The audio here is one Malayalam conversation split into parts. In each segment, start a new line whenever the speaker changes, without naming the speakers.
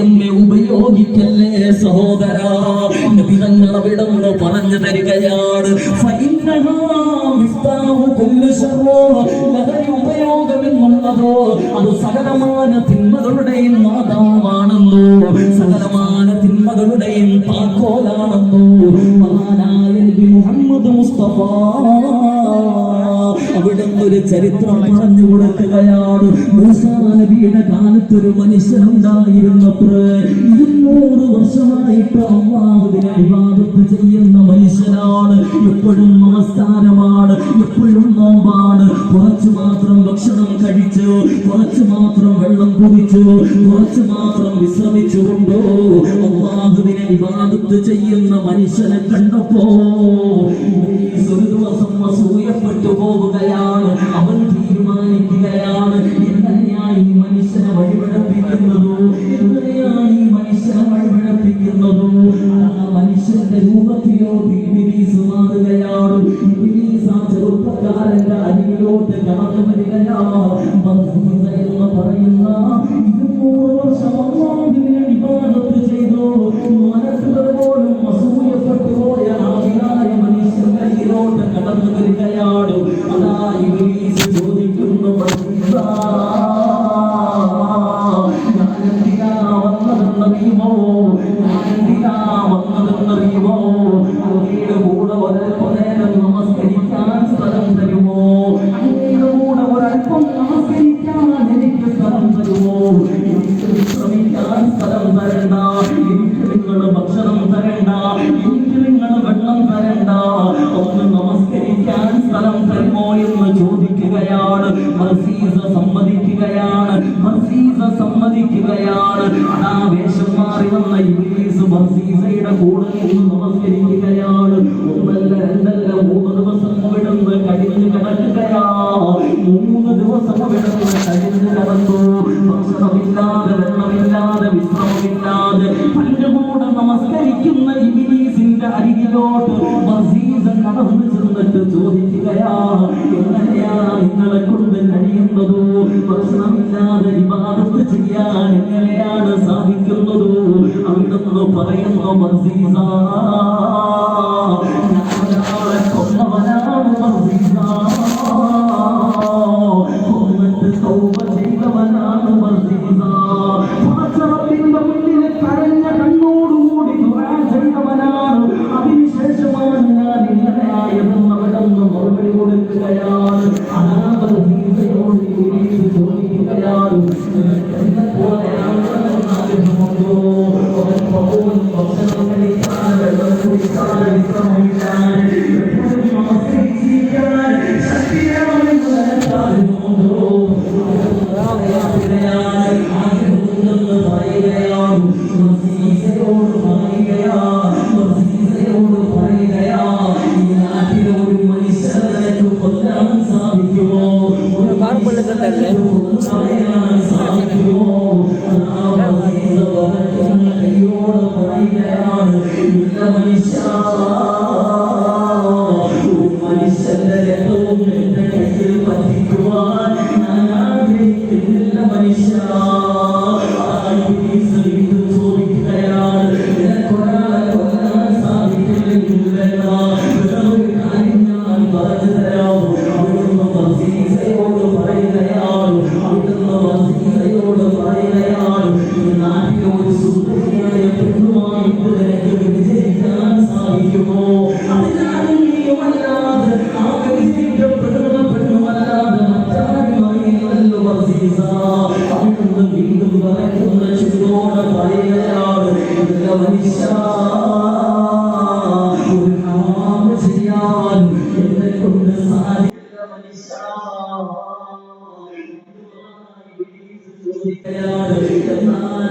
എന്നെ ഉപയോഗിക്കല്ലേ സഹോദര? നബിതങ്ങൾ അവിടെ നിന്ന് പറഞ്ഞു തരികയാണ്. ഉപയോഗമെന്നുള്ളതോ അത് സകലമാന തിന്മകളുടെയും മാതാവാണെന്നോ സകലമാന തിന്മകളുടെയും താക്കോലാണെന്നോ. മുഹമ്മദ് മുസ്തഫ അവിടുന്നൊരു ചരിത്രം പറഞ്ഞു കൊടുക്കുകയാണ്. മൂസാനബിയുടെ കാലത്ത് ഒരു മനുഷ്യനുണ്ടായിരുന്നപ്പോൾ ഇരുന്നൂറ് വർഷമായിട്ട് അള്ളാഹുവിനെ വിവാദത്ത് ചെയ്യുന്ന മനുഷ്യനാണ്. എപ്പോഴും നമസ്കാരമാണ് എപ്പോഴും നോമ്പാണ്. കുറച്ചു മാത്രം ഭക്ഷണം കഴിച്ചു കുറച്ചു മാത്രം വെള്ളം അനുഭവിച്ചു കുറച്ചു മാത്രം വിശ്രമിച്ചുകൊണ്ടോ അള്ളാഹുവിനെ വിവാദത്ത് ചെയ്യുന്ന മനുഷ്യനെ കണ്ടപ്പോ ഒരു ദിവസം അസൂയപ്പെട്ടു പോവുകയാണ് അവൻ തീരുമാനിക്കുകയാണ് എങ്ങനെയാണ് ഈ മനുഷ്യനെ വഴിപടപ്പിക്കുന്നതോ എങ്ങനെയാണ് ഈ മനുഷ്യനെ വഴിപടപ്പിക്കുന്നതോ ആ മനുഷ്യന്റെ രൂപത്തിലോ ഇബിലീസ് മാറുകയാണ് ഇബിലീസ് ആ ചെറുപ്പക്കാരന്റെ അരികിലോട്ട് കടന്നു വരികയാണ്. മുന്നിലോട്ട് മസീസൻ നടന്നു ചെന്നിട്ട് ചോദിക്കുകയാണ് എങ്ങനെയാ നിങ്ങളെ കൊണ്ട് കഴിയുന്നതോ? പ്രശ്നമില്ലാതെ വിവാദത്ത് ചെയ്യാൻ എങ്ങനെയാണ് സാധിക്കുന്നതോ? അവിടുന്ന് പറയുന്ന മസീസ തന്നെ Yeah. 怎么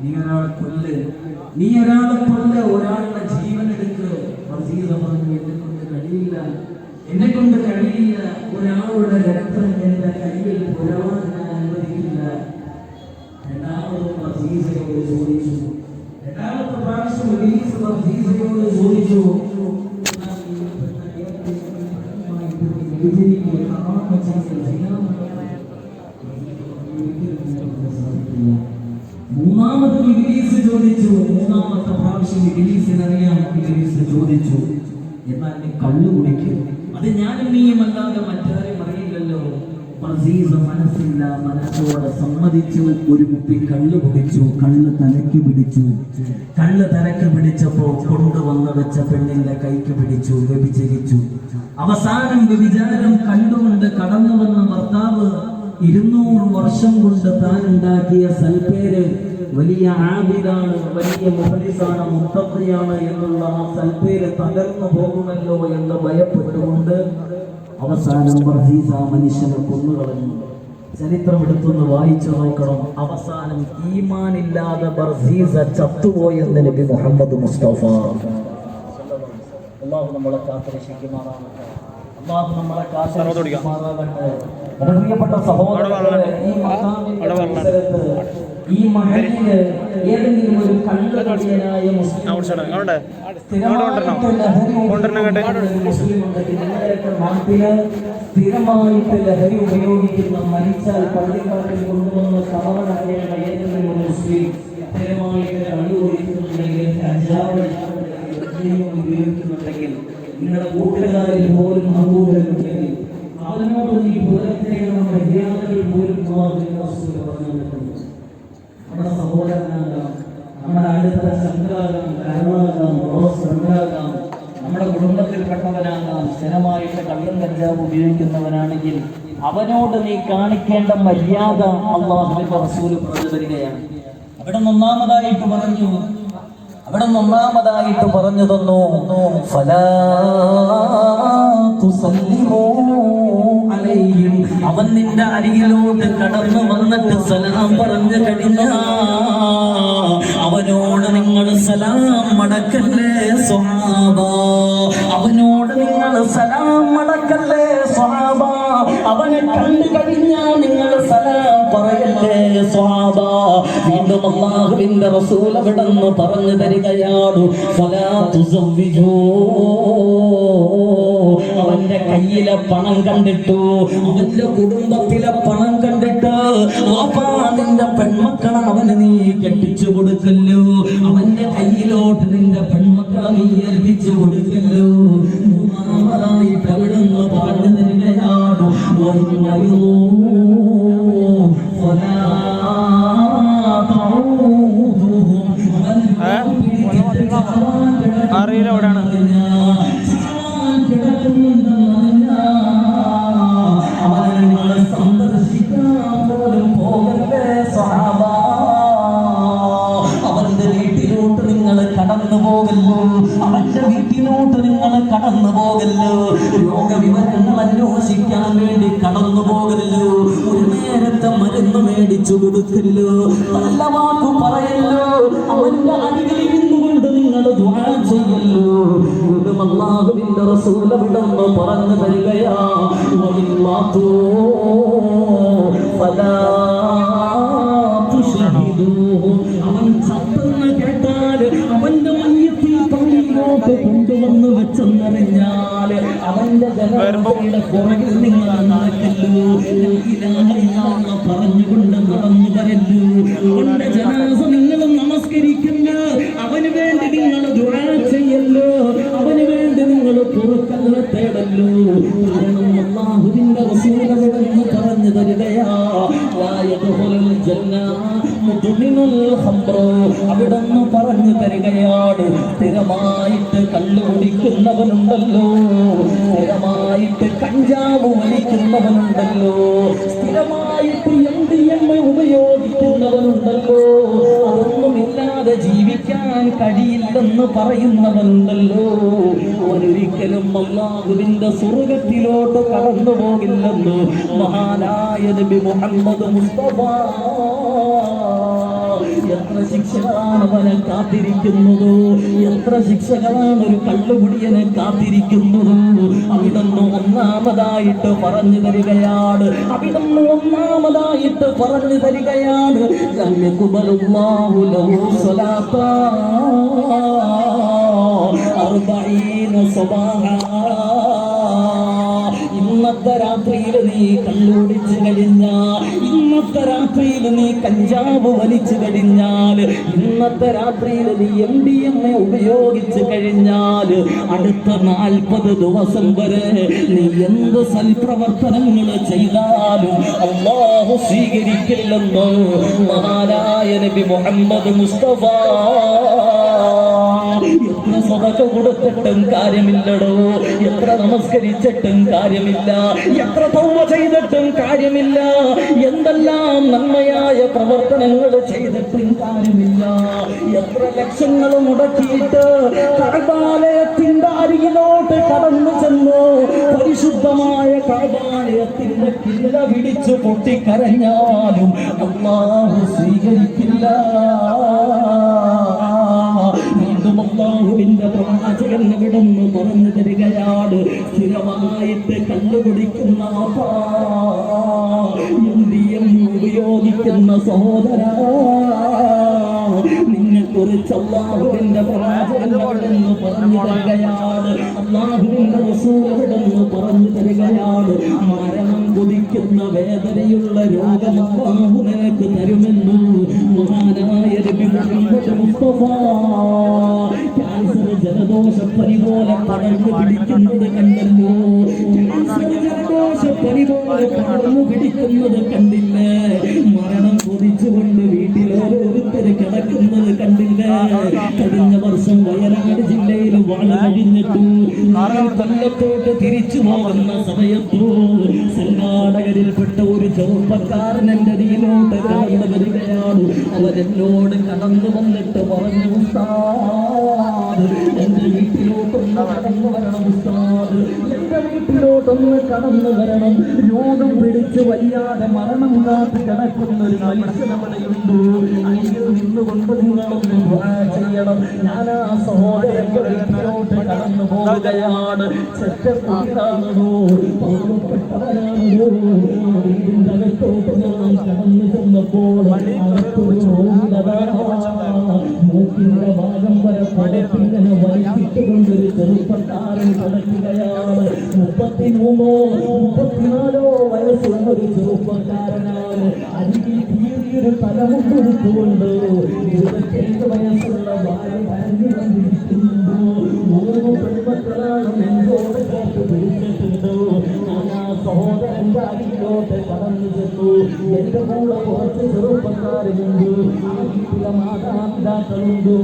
നീ ഒരാളെ കൊല്ല്. നീ ഒരാളെ കൊല്ല്. ഒരാളുടെ ജീവൻ എടുക്ക്. പറഞ്ഞു എന്നെ കൊണ്ട് കഴിയില്ല. എന്നെ കൊണ്ട് കഴിയില്ല. ഒരാളുടെ രക്തം എന്റെ കയ്യിൽ പുരവാൻ ഞാൻ അനുവദിക്കില്ല. രണ്ടാമത് ബർസീസയോട് ചോദിച്ചു. രണ്ടാമത്തെ പ്രാവശ്യം ഇബിലീസ് ബർസീസയോട് ചോദിച്ചു. മൂന്നാമത് ഇബിലീസ് ചോദിച്ചു. മൂന്നാമത്തെ പ്രാവശ്യം ഇബിലീസിനറിയാം ഇബിലീസ് ചോദിച്ചു. എന്നാൽ നീ കള്ളു കുടിക്കും. അത് ഞാനും നീയും അല്ലാതെ മറ്റാരും അറിയില്ലല്ലോ. മനസ്സില്ല. മനസ്സോടെ സമ്മതിച്ചു. ഒരു കുപ്പി കള്ള് കുടിച്ചു. കള്ള് തലയ്ക്ക് പിടിച്ചു. കള്ള് തലയ്ക്ക് പിടിച്ചപ്പോ കൊണ്ടുവന്ന് വെച്ച പെണ്ണിന്റെ കൈക്ക് പിടിച്ചു. വ്യഭിചരിച്ചു. അവസാനം വ്യഭിചാരം കണ്ടുകൊണ്ട് കടന്നു വന്ന ഭർത്താവ് ഇരുന്നൂറ് വർഷം കൊണ്ട് താൻ ഉണ്ടാക്കിയ സൽപ്പേര് വലിയ ആബിദാണ് വലിയ മുഹലിസാണ് മുത്തബ്രിയാണ് എന്നുള്ള ആ സൽപ്പേര് തകർന്നു പോകുമല്ലോ എന്ന് ഭയപ്പെട്ടുകൊണ്ട് അവസാനം ബർഹീസ മനുഷ്യനെ കൊന്നുകളഞ്ഞു. ചരിത്രം എടുത്തൊന്ന് വായിച്ചു നോക്കണം. അവസാനം ഈമാനില്ലാതെ ബർസീസ ചത്തുപോയെന്ന് നബി മുഹമ്മദ് മുസ്തഫ. അള്ളാഹു നമ്മളെ കാത്തിരക്ഷിക്കുമാറാകട്ടെ. അള്ളാഹു നമ്മളെ കാത്തിരക്ഷിക്കുമാറാകട്ടെ. എന്റെ പ്രിയപ്പെട്ട സഹോദരങ്ങളെ ഈ മക്കാമിന്റെ ഈ മഹലിൽ ഏതെങ്കിലും ഒരു കണ്ടുകടിയനായ മുസ്ലിം സ്ഥിരമായിട്ട് ലഹരി ഉപയോഗിക്കുന്ന മുസ്ലിം ഉണ്ടെങ്കിൽ നിങ്ങളുടെയൊക്കെ നാട്ടിൽ സ്ഥിരമായിട്ട് ലഹരി ഉപയോഗിക്കുന്ന മരിച്ചാൽ പള്ളിക്കാട്ടിൽ കൊണ്ടുവന്ന് കവറടക്കേണ്ട ഏതെങ്കിലും ഒരു മുസ്ലിം സ്ഥിരമായിട്ട് കണ്ടുപിടിക്കുന്നുണ്ടെങ്കിൽ കഞ്ചാവ് ഉപയോഗിക്കുന്നുണ്ടെങ്കിൽ നിങ്ങളുടെ കൂട്ടുകാരിൽ പോലും അപൂർവമുണ്ടെങ്കിൽ അവനോട് നീ പുലർത്തേണ്ട മര്യാദകൾ പോലും അള്ളാഹുവിന്റെ പറഞ്ഞു തന്നിട്ടുണ്ട് നമ്മുടെ സഹോദരനാകാം നമ്മുടെ അടുത്ത ശങ്കരാകാം കരുണാകാം റോസണ്ടാകാം നമ്മുടെ കുടുംബത്തിൽപ്പെട്ടവനാകാം സ്ഥിരമായിട്ട് കള്ളും കഞ്ചാവ് ഉപയോഗിക്കുന്നവനാണെങ്കിൽ അവനോട് നീ കാണിക്കേണ്ട മര്യാദ അള്ളാഹു റസൂൽ വരികയാണ് അവിടെ ഒന്നാമതായിട്ട് പറഞ്ഞു അവിടെ ഒന്നാമതായിട്ട് പറഞ്ഞു തന്നു. അവൻ നിന്റെ അരികിലോട്ട് കടന്നു വന്നിട്ട് സലാം പറഞ്ഞു കഴിഞ്ഞ അവനോട് നിങ്ങൾ സലാം മടക്കല്ലേ സ്വഹാബ അവനോട് നിങ്ങൾ സലാം മടക്കല്ലേ സ്വഹാബ അവനെ കണ്ടു കഴിഞ്ഞാൽ നിങ്ങൾ സലാം പറയല്ലേ സ്വാബ വീണ്ടും അള്ളാഹുവിന്റെ റസൂൽ അവിടെന്ന് പറഞ്ഞു തരികയാണ്. ഫലാ തുസവ്വിജൂ. അവന്റെ കയ്യിലെ പണം കണ്ടിട്ടു അവന്റെ കുടുംബത്തിലെ പണം കണ്ടിട്ട് നിന്റെ പെൺമക്കളെ അവന് നീ കെട്ടിച്ചു കൊടുക്കല്ലോ. അവന്റെ കയ്യിലോട്ട് നിന്റെ പെൺമക്കളെ നീ ഏൽപ്പിച്ചു കൊടുക്കല്ലോ. വന്മയോ ഫലാ തഊദുഹും. അവൻ പിടിച്ചിട്ട്
അറിയില്ല എവിടെയാണ്
അല്ലാഹുവിന്റെ റസൂൽ പറഞ്ഞു തരികയാ. മുദ്മിനുൽ ഖംറ അവിടെ പറഞ്ഞു തരികയാണ് സ്ഥിരമായിട്ട് കള്ളു കുടിക്കുന്നവനുണ്ടല്ലോ. സ്ഥിരമായിട്ട് കഞ്ചാവ് വലിക്കുന്നവനുണ്ടല്ലോ. സ്ഥിരമായിട്ട് എം ഡി എം ഉപയോഗിക്കുന്നവനുണ്ടല്ലോ. അതൊന്നുമില്ലാതെ ജീവിക്കാൻ കഴിയില്ലെന്ന് പറയുന്നവനുണ്ടല്ലോ. അവനൊരിക്കലും അള്ളാഹുവിന്റെ സ്വർഗത്തിലോട്ട് കടന്നു പോകില്ലെന്ന് മഹാനായ നബി മുഹമ്മദ് മുസ്തഫ എത്ര ശിക്ഷകളാണ് അവനെ കാത്തിരിക്കുന്നത്? എത്ര ശിക്ഷകളാണ് ഒരു കള്ളുകുടിയനെ കാത്തിരിക്കുന്നത്? അവിടുന്ന് ഒന്നാമതായിട്ട് പറഞ്ഞു തരികയാണ്. അവിടുന്ന് ഒന്നാമതായിട്ട് പറഞ്ഞു തരികയാണ്. ലം യഖ്ബലുല്ലാഹു ഇന്നത്തെ രാത്രിയിൽ നീ കള്ളുടിച്ചു കഴിഞ്ഞാൽ ഇന്നത്തെ രാത്രിയിൽ നീ കഞ്ചാവ് വലിച്ചു കഴിഞ്ഞാൽ ഇന്നത്തെ രാത്രിയിൽ നീ എം ഡി എം എ ഉപയോഗിച്ചു കഴിഞ്ഞാൽ അടുത്ത നാൽപ്പത് ദിവസം വരെ നീ എന്ത് സൽപ്രവർത്തനങ്ങൾ ചെയ്താലും അള്ളാഹു സ്വീകരിക്കില്ലെന്ന് മഹാനായ നബി മുഹമ്മദ് മുസ്തഫ എത്ര സ്വതക്ക കൊടുത്തിട്ടും കാര്യമില്ലടോ. എത്ര നമസ്കരിച്ചിട്ടും കാര്യമില്ല. എത്ര തൗമ ചെയ്തിട്ടും കാര്യമില്ല. എന്തെല്ലാം നന്മയായ പ്രവർത്തനങ്ങൾ ചെയ്തിട്ടും കാര്യമില്ല. എത്ര ലക്ഷങ്ങൾ മുടക്കിയിട്ട് കടബാലയത്തിന്റെ അരികിലോട്ട് കടന്നു ചെന്നു. പരിശുദ്ധമായ കടബാലയത്തിന്റെ കില്ല പിടിച്ചു പൊട്ടിക്കരഞ്ഞാലും അള്ളാഹു സ്വീകരിക്കില്ല. തരികയാണ് സ്ഥിരമായിട്ട് കണ്ടുപിടിക്കുന്ന ഇന്ത്യം ഉപയോഗിക്കുന്ന സഹോദര നിന്നെ കുറിച്ച് അള്ളാഹുവിന്റെ എവിടെന്ന് പറഞ്ഞു തരികയാണ്. അള്ളാഹുവിന്റെ റസൂൽ പറഞ്ഞു തരികയാണ്. മരണം കുതിക്കുന്ന വേദനയുള്ള രോഗം അള്ളാഹു നിനക്ക് തരുമെന്നു ജലദോഷപ്പനി പോലെ പടർന്നു പിടിക്കുന്നത് കണ്ടല്ലോ. ജലദോഷപ്പനി കണ്ടില്ലേ. മരണം കൊതിച്ചുകൊണ്ട് വീട്ടിൽ ഓരോരുത്തർ കിടക്കുന്നത് കണ്ടില്ലേ. കഴിഞ്ഞ വർഷം വയനാട് ജില്ലയിൽ വാഴ കഴിഞ്ഞിട്ടു കൊല്ലത്തോട്ട് തിരിച്ചു പോകുന്ന സമയത്തു സംഘാടകരിൽപ്പെട്ട ഒരു ചെറുപ്പക്കാരൻ എന്റെ അടിയിലോട്ട് കടന്നു വരികയാണ്. അവരെന്നോട് കടന്നു വന്നിട്ട് പറഞ്ഞു കടന്നു വരണം എന്റെ വീട്ടിലോട്ടൊന്ന് കടന്നു വരണം. രോഗം പിടിച്ച് വയ്യാതെ മരണം കാത്ത് കിടക്കുന്ന ഒരു മനുഷ്യൻ അവിടെയുണ്ട് അരികിൽ നിന്നുകൊണ്ട് നിങ്ങളൊന്ന് ചെയ്യണം. ഞാൻ ആ സഹോദരന്റെ വീട്ടിലോട്ട് കടന്നു പോവുകയാണ് ചെറ്റക്കുട്ടിയാണോ പാവപ്പെട്ടവനാണോ വീടിന്റെ അകത്തോട്ട് ഞാൻ കടന്നു ചെന്നപ്പോൾ അകത്തൊരു റോഡിലതാ മൂക്കിന്റെ ഭാഗം വരെ പടപ്പിങ്ങനെ വലിച്ചിട്ടുകൊണ്ടൊരു ചെറുപ്പക്കാരൻ കിടക്കുകയാണ് മുപ്പത്തിമൂന്നോ മുപ്പത്തിനാലോ വയസ്സുള്ള ഒരു ചെറുപ്പക്കാരനാണ്. അരികിൽ കീറിയൊരു തലമുണ്ടെടുത്തുകൊണ്ട് ഇരുപത്തിയേഴ് വയസ്സുള്ള ഭാര്യ കരഞ്ഞു വന്നിരിക്കുന്നുണ്ടോ മൂന്ന് പെൺമക്കളാണ് നെഞ്ചോട് ചേർത്ത് പിടിച്ചിട്ടുണ്ട്. സഹോദരന്റെ അരികിലോട്ട് കടന്നു ചെന്നു. എന്റെ കൂടെ കുറച്ച് ചെറുപ്പക്കാരുണ്ട് ചില മാതാപിതാക്കളുണ്ട്.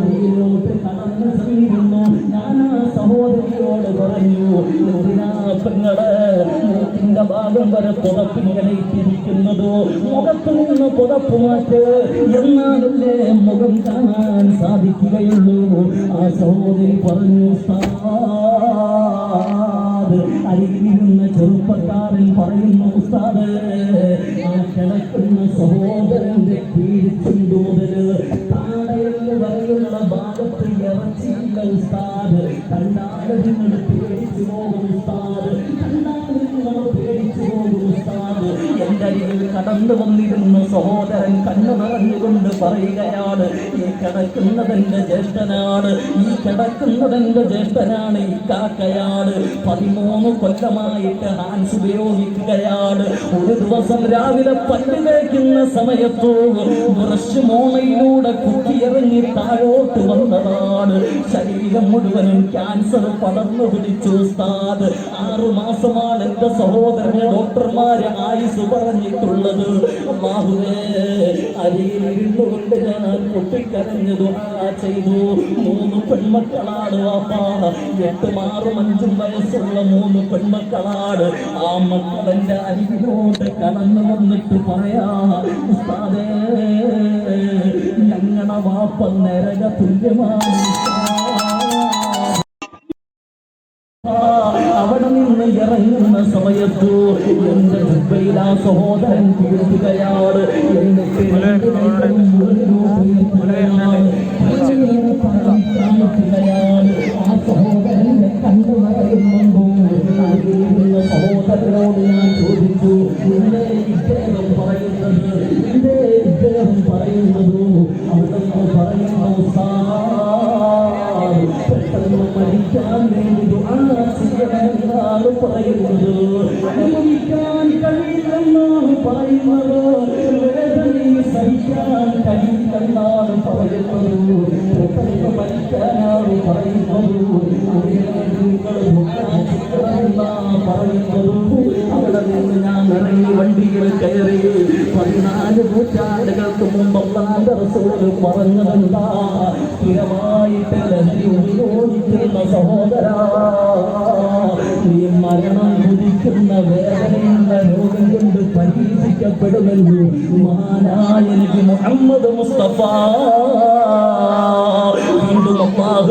അരികിലോട്ട് കടന്നു ചെന്നിരുന്നു. ഞാൻ ആ സഹോദരിയോട് പറഞ്ഞു എന്തിനാ പെങ്ങൾ മൂക്കിന്റെ ഭാഗം വരെ പുതപ്പിങ്ങനെ ഇട്ടിരിക്കുന്നത് മുഖത്ത് നിന്ന് പുതപ്പ് മാറ്റ്. എന്നാലല്ലേ മുഖം കാണാൻ സാധിക്കുകയുള്ളൂ? ആ സഹോദരി പറഞ്ഞു ഉസ്താദ് അരികിലിരുന്ന ചെറുപ്പക്കാരൻ പറയുന്നു ഉസ്താദ് ആ കിടക്കുന്ന സഹോദരന്റെ കീഴ്ചുണ്ടു താടയെന്ന് പറയുന്ന ഭാഗത്ത് ഇറച്ചിയില്ല ഉസ്താദ്. കണ്ടാൽ നിങ്ങൾ പേടിച്ചു പോകും ഉസ്താദ്. കണ്ടാൽ സഹോദരൻ കണ്ണു നിറഞ്ഞുകൊണ്ട് പറയുകയാണ് ഈ കിടക്കുന്നതെന്റെ ജ്യേഷ്ഠനാണ് ഈ കിടക്കുന്നതെന്റെ ജ്യേഷ്ഠനാണ് ഈ കാക്കയാണ്. പതിമൂന്ന് കൊല്ലമായിട്ട് ഹാൻസ് ഉപയോഗിക്കുകയാണ്. ഒരു ദിവസം രാവിലെ പല്ല് തേക്കുന്ന സമയത്തോ ബ്രഷ് മോണയിലൂടെ കുത്തിയിറങ്ങി താഴോട്ട് വന്നതാണ്. ശരീരം മുഴുവനും ക്യാൻസർ പടർന്നു പിടിച്ചു ഉസ്താദ്. ആറുമാസമാണ് എന്റെ സഹോദരന് ഡോക്ടർമാരെ ആയുസ് പറഞ്ഞിട്ടുള്ളത്. അള്ളാഹുവേ അരിയിലിരുന്നു കൊണ്ട് ഞാൻ പൊട്ടിക്കരഞ്ഞതു ദുആ ചെയ്തു. മൂന്ന് പെൺമക്കളാണ് വാപ്പാ. എട്ടും ആറും അഞ്ചും വയസ്സുള്ള മൂന്ന് പെൺമക്കളാണ്. ആ മക്കളെന്റെ അരികിലോട്ട് കടന്നു വന്നിട്ട് പറയാ ഉസ്താദേ ഞങ്ങളെ വാപ്പ നരക തുല്യമാണ് ഉസ്താദ്. അവിടെ നിന്ന് ഇറങ്ങുന്ന സമയത്തു എന്റെ ജുബയിൽ ആ സഹോദരൻ തീർക്കുകയാണ് എന്നിട്ട് രണ്ട് കൈകളും മുകളിലോട്ട് കാണിക്കുകയാണ് ആ സഹോദരനെ കണ്ടു പറയുന്നുണ്ടോ അറിയുന്ന സഹോദരനോട് ഞാൻ ചോദിച്ചു എന്തേ ഇദ്ദേഹം പറയുന്നത് എന്തേ അവിടെ നിന്ന് ഞാൻ ഇറങ്ങി വണ്ടിയിൽ കയറി പതിനാല് നൂറ്റാണ്ടുകൾക്ക് മുമ്പ് റസൂൽ പറഞ്ഞതെന്താ സ്ഥിരമായിട്ട് ലഹരി ഉപയോഗിക്കുന്ന സഹോദര നീ മരണം കുതിക്കുന്ന വേദനയുള്ള രോഗം കൊണ്ട് പരീക്ഷിക്കപ്പെടുമെന്ന് മഹാനായ നബി മുഹമ്മദ് മുസ്തഫ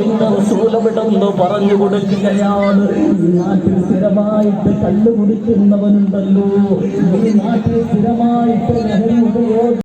അള്ളാഹുവിന്റെ റസൂലവിടെന്ന് പറഞ്ഞു കൊടുക്കുകയാണ്. ഈ നാട്ടിൽ സ്ഥിരമായിട്ട് കള്ളു കുടിക്കുന്നവനുണ്ടല്ലോ. ഈ നാട്ടിൽ സ്ഥിരമായിട്ട് ലഹരി ഉപയോഗി